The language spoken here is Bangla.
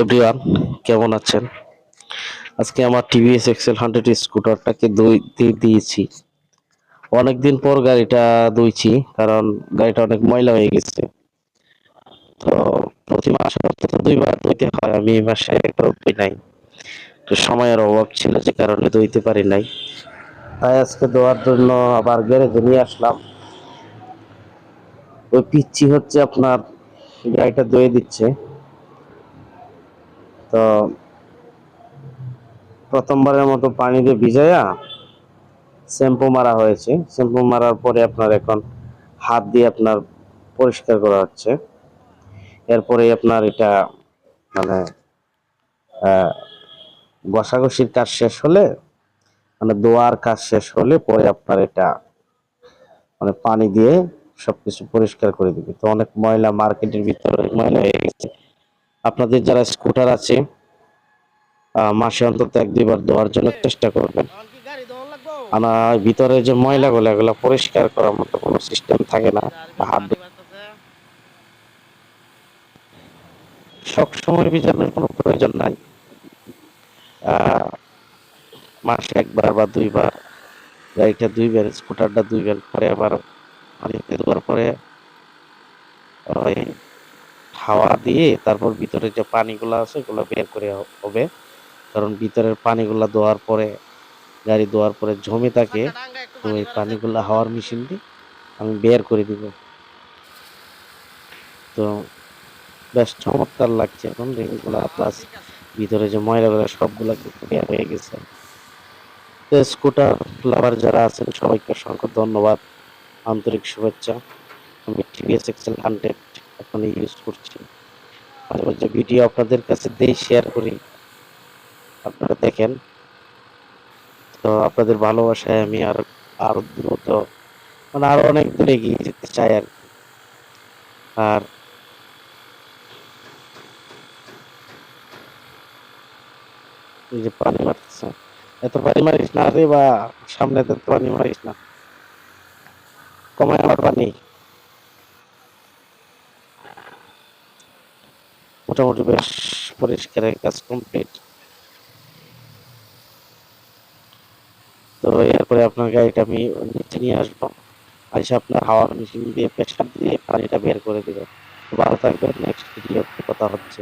এভরিওয়ান, কেমন আছেন? আজকে আমার টিভিএস এক্সেল হান্ড্রেড স্কুটারটাকে দুই, দিয়ে দিয়েছি। অনেকদিন পর গাড়িটা ধুইছি, কারণ গাড়িটা অনেক ময়লা হয়ে গেছে। তো প্রতি মাসে অন্তত দুইবার ধুইতে হয়, আমি এই মাসে একবার ধুই নাই। তো সময়ের অভাব ছিল যে কারণে ধুইতে পারি নাই। তাই আজকে ধোয়ার জন্য আবার গ্যারেজে নিয়ে আসলাম। ওই পিচ্ছি হচ্ছে আপনার, গাড়িটা ধুয়ে দিচ্ছে। তো প্রথমবারের মতো পানি দিয়ে ভিজাইয়া শ্যাম্পু মারা হয়েছে। শ্যাম্পু মারার পরে আপনার এখন হাত দিয়ে আপনার পরিষ্কার করা হচ্ছে। এরপরে আপনার এটা মানে ঘষাঘষির কাজ শেষ হলে মানে দোয়ার কাজ শেষ হলে পরে আপনার এটা মানে পানি দিয়ে সবকিছু পরিষ্কার করে দিবে। তো অনেক ময়লা মার্কেটের ভিতরে ময়লা হয়ে গেছে। আপনাদের যারা স্কুটার আছে মাসে অন্তত এক, দুইবার ধোয়ার জন্য চেষ্টা করবেন। আর ভিতরে যে ময়লাগুলো, এগুলো পরিষ্কার করার মতো কোনো সিস্টেম থাকে না হাত দিয়ে- সব সময় ভিজানোর কোনো প্রয়োজন নাই। মাসে একবার বা দুইবার, গাড়িটা দুইবার স্কুটারটা দুইবার পরে আবার পানিতে পরে, ওই হাওয়া দিয়ে তারপর ভিতরে যে পানিগুলো আছে, ওগুলো বের করে হবে। কারণ ভিতরের পানিগুলো দেওয়ার পরে, গাড়ি দেওয়ার পরে জমে থাকে, তো ওই পানিগুলো হাওয়ার মেশিন দিয়ে আমি বের করে দিব। তো বেশ চমৎকার লাগছে এখন রিংগুলো প্লাস ভিতরে যে ময়লাগুলো সবগুলো কিন্তু বের হয়ে গেছে। তো স্কুটার লাভার যারা আছেন, সবাইকে অসংখ্য ধন্যবাদ। আন্তরিক শুভেচ্ছা। আমি টিভিএস এক্সেল হান্ড্রেড। এখন ইউজ করছি। মাঝে মাঝে ভিডিও আপনাদের কাছে দেই শেয়ার করি। আপনারা দেখেন। তো আপনাদের ভালোবাসায় আমি আর, আরও দ্রুত মানে আরও অনেক দূরে এগিয়ে যেতে চাই আর আর এই যে পানি মারতেছে, এত পানি মারিস না রে বা, সামনে তো পানি মারিস না। কমায় আমার পানি। মোটামুটি বেশ পরিষ্কারের কাজ কমপ্লিট তো এরপরে আপনার গাড়িটা আমি নিচে নিয়ে আসব। এসে আপনার হাওয়ার মেশিন দিয়ে প্রেশার দিয়ে পানিটা বের করে দেবে। ভালো থাকবেন নেক্সট ভিডিও কথা হচ্ছে।